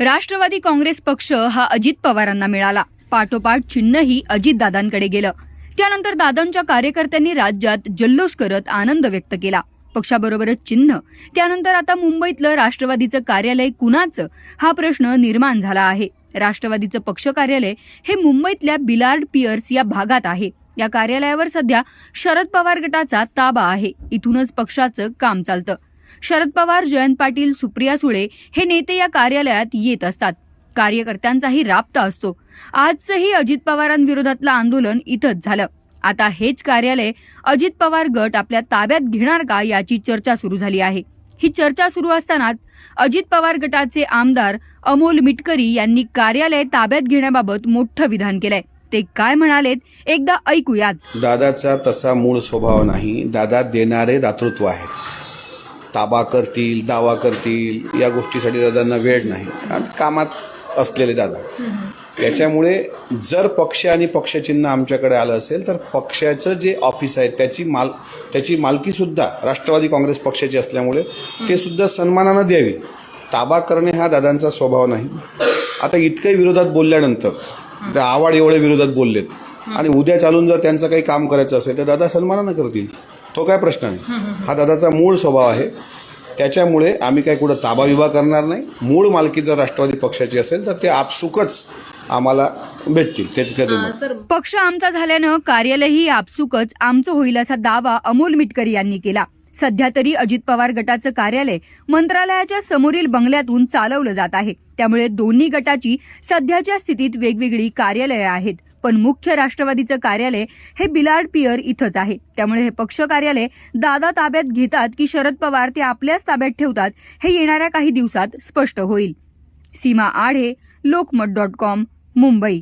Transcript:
राष्ट्रवादी काँग्रेस पक्ष हा अजित पवारांना मिळाला. पाठोपाठ चिन्हही अजितदादांकडे गेलं. त्यानंतर दादांच्या कार्यकर्त्यांनी राज्यात जल्लोष करत आनंद व्यक्त केला. पक्षाबरोबरच चिन्ह. त्यानंतर आता मुंबईतलं राष्ट्रवादीचं कार्यालय कुणाचं? हा प्रश्न निर्माण झाला आहे. राष्ट्रवादीचं पक्ष कार्यालय हे मुंबईतल्या बिलार्ड पियर्स या भागात आहे. या कार्यालयावर सध्या शरद पवार गटाचा ताबा आहे. इथूनच पक्षाचं काम चालतं. शरद पवार जयंत पाटील सुप्रिया सुळे हे नेते या कार्यालयात येत असतात. कार्यकर्त्यांचाही राबता असतो. आजचंही अजित पवारांविरोधातलं आंदोलन इथंच झालं. आता हेच कार्यालय अजित पवार गट आपल्या ताब्यात घेणार का याची चर्चा सुरू झाली आहे. ही चर्चा सुरू असतानाच अजित पवार गटाचे आमदार अमोल मिटकरी यांनी कार्यालय ताब्यात घेण्याबाबत मोठं विधान केलंय. ते काय म्हणालेत एकदा ऐकूयात. दादाचा तसा मूळ स्वभाव नाही. दादा देणारे दातृत्व आहे. ताबा करतील दावा करतील या गोष्टीसाठी दादांना वेळ नाही. कामात असलेले दादा. त्याच्यामुळे जर पक्ष आणि पक्षचिन्ह आमच्याकडे आलं असेल तर पक्षाचं जे ऑफिस आहे त्याची माल त्याची मालकीसुद्धा राष्ट्रवादी काँग्रेस पक्षाची असल्यामुळे ते सुद्धा सन्मानानं द्यावी. ताबा करणे हा दादांचा स्वभाव नाही. आता इतकं विरोधात बोलल्यानंतर त्या आवाड एवढे विरोधात बोललेत. आणि उद्या चालून जर त्यांचं काही काम करायचं असेल तर दादा सन्मानानं करतील. तो काय प्रश्न नाही हा दादाचा मूळ स्वभाव आहे. त्याच्यामुळे आम्ही काही कुठं ताबा विभा करणार नाही. मूळ मालकी जर राष्ट्रवादी पक्षाची असेल तर ते आपसुकच आम्हाला भेटतील. दुमत सर पक्ष आमचा झाल्यानं कार्यालयही आपसुकच आमचं होईल असा दावा अमोल मिटकरी यांनी केला. सध्या तरी अजित पवार गटाचं कार्यालय मंत्रालयाच्या समोरील बंगल्यातून चालवलं जात आहे. त्यामुळे दोन्ही गटाची सध्याच्या स्थितीत वेगवेगळी कार्यालयं आहेत. पण मुख्य राष्ट्रवादीचं कार्यालय हे बिलार्ड पियर इथंच आहे. त्यामुळे हे पक्ष कार्यालय दादा ताब्यात घेतात की शरद पवार ते आपल्याच ताब्यात ठेवतात हे येणाऱ्या काही दिवसात स्पष्ट होईल. Seema Adhe Lokmat dot com Mumbai.